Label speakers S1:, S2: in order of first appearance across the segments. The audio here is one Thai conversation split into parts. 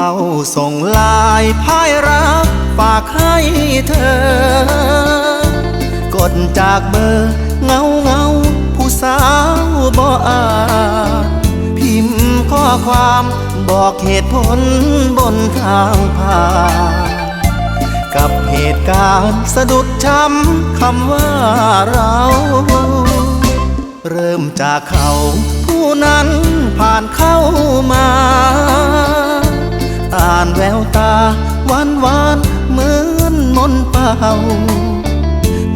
S1: ้าส่งลายพายรักฝากให้เธอ กดจากเบอร์เงาเงาผู้สาวบ่อาพิมพ์ข้อความบอกเหตุผลบนทางผ่านกับเหตุการณ์สะดุดช้ำคำว่าเรา เริ่มจากเขาผู้นั้นผ่านเข้ามาานแววตาหวานหวานเหมือนมนต์เป่า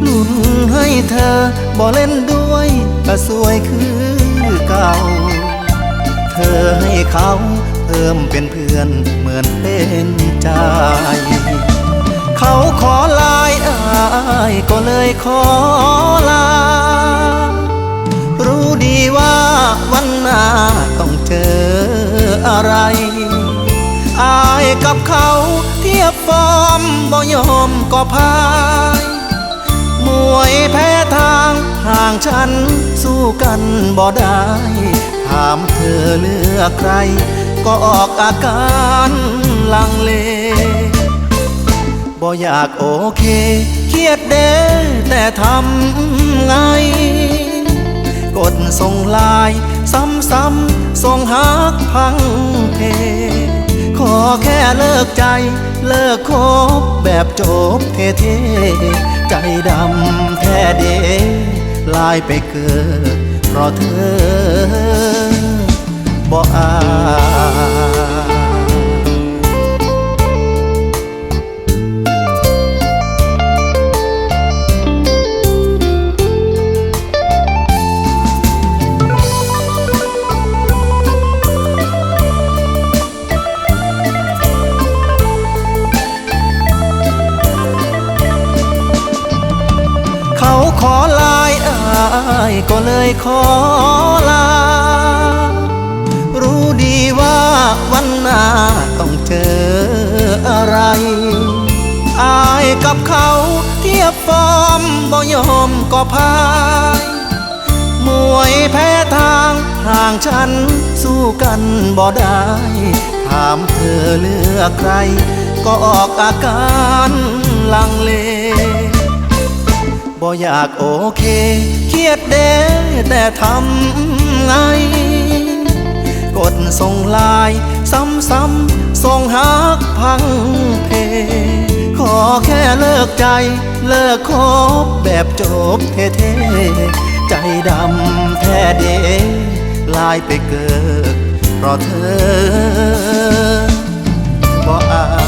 S1: ลุ้นให้เธอบ่เล่นด้วยก็สวยคือเก่า เธอให้เขาเพิ่มเป็นเพื่อนเหมือนเป็นใจ เขาขอลายอายก็เลยขอลา รู้ดีว่าวันหน้าต้องเจออะไร อายกับเขาเทียบฟอร์มบ่ยอมก็พายมวยแพ้ทางห่างฉันสู้กันบ่ได้ ถามเธอเลือกใคร ก็ออกอาการลังเลบ่อยากโอเค เครียดเด้แต่ทำไง กดส่งไลาย ซ้ำๆส่งหักพังเพ ขอแค่เลิกใจ เลิกคบแบบจบเท่ๆใจดำแท้เดลายไปเกิดเพราะเธอ ขอลายอายก็เลยขอลา รู้ดีว่าวันหน้าต้องเจออะไร อายกับเขาเทียบฟอร์มบ่ยอมก็พายมวยแพ้ทางห่างฉันสู้กันบ่ได้ ถามเธอเลือกใคร ก็ออกอาการลังเล บ่อยากโอเค เครียดเด้แต่ทำไง กดส่งไลายซ้ำๆส่งหักพังเพ ขอแค่เลิกใจ เลิกคบแบบจบเท่ๆใจดำแท้เดลายไปเกิดเพราะเธอบ่อา